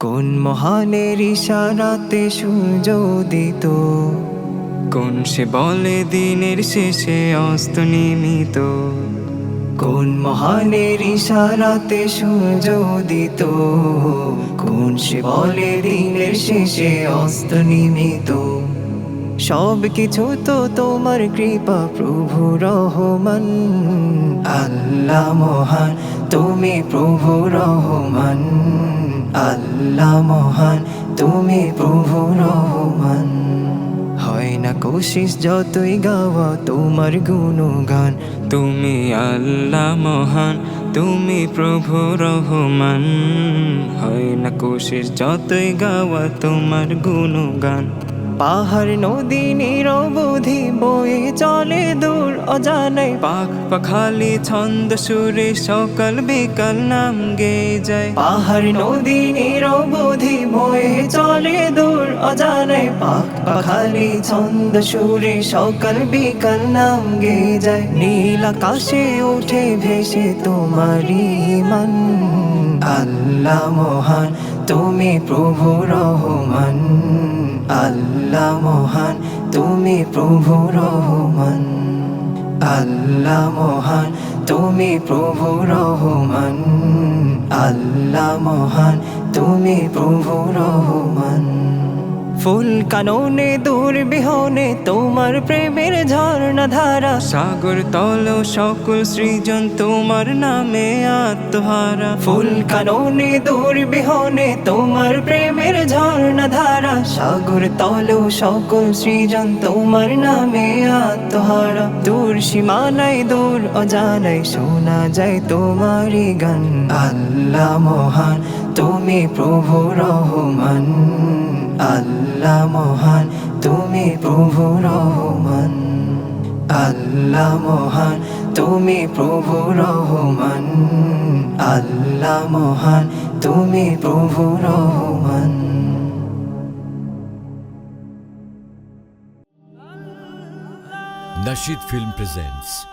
কোন মহানের ইশারাতে সূর্য উদিত? কোন সে বলে দিনের শেষে অস্ত নিমিত? কোন মহানের ইশারাতে সূর্য উদিত? কোন সে বলে দিনের শেষে অস্ত নিমিত? সব কিছু তো তোমার কৃপা, প্রভু রহমান। আল্লাহ মহান, তুমি প্রভু রহমান। আল্লাহ মহান, তুমি প্রভু রহমান। হয় না কোশিস যতই গাওয়া তোমার গুণগান, তুমি আল্লাহ মহান, তুমি প্রভু রহমান। হয় না কোশিস যতই গাওয়া তোমার গুণগান। পাহাড় নদী নিরবধি বয়ে চলে দূর অজানাই পাখ পাখালি ছন্দ সুরে সকাল বিকাল নাম গে যায়। পাহাড় নদী নিরবধি বয়ে চলে দূর অজানাই পাখ পাখালি ছন্দ সুরে সকাল বিকাল নাম গে যায়। নীল আকাশে উঠে ভেসে তোমারই মান আল্লাহ মহান, তুমি প্রভু রহমান। আল্লাহ মহান, তুমি প্রভু রহমান। আল্লাহ মহান, তুমি প্রভু রহমান। আল্লাহ মহান, তুমি প্রভু রহমান। ফুল কাননে দূর বিহনে তোমার প্রেমের ঝর্ণা ধারা সাগর তল সকল সৃজন তোমার নামে আত্মহারা। ফুল কাননে দূর বিহনে তোমার প্রেমের ঝর্ণা ধারা সাগর তল সকল সৃজন তোমার নামে আত্মহারা। দূর সীমানায় দূর অজানায় শোনা যায় তোমারই গান। আল্লাহ মহান তুমি প্রভু রহমান। আল্লাহ মহান, তুমি প্রভু রহমান। আল্লাহ মহান, তুমি প্রভু রহমান। আল্লাহ মহান, তুমি প্রভু রহমান। Nashid Film presents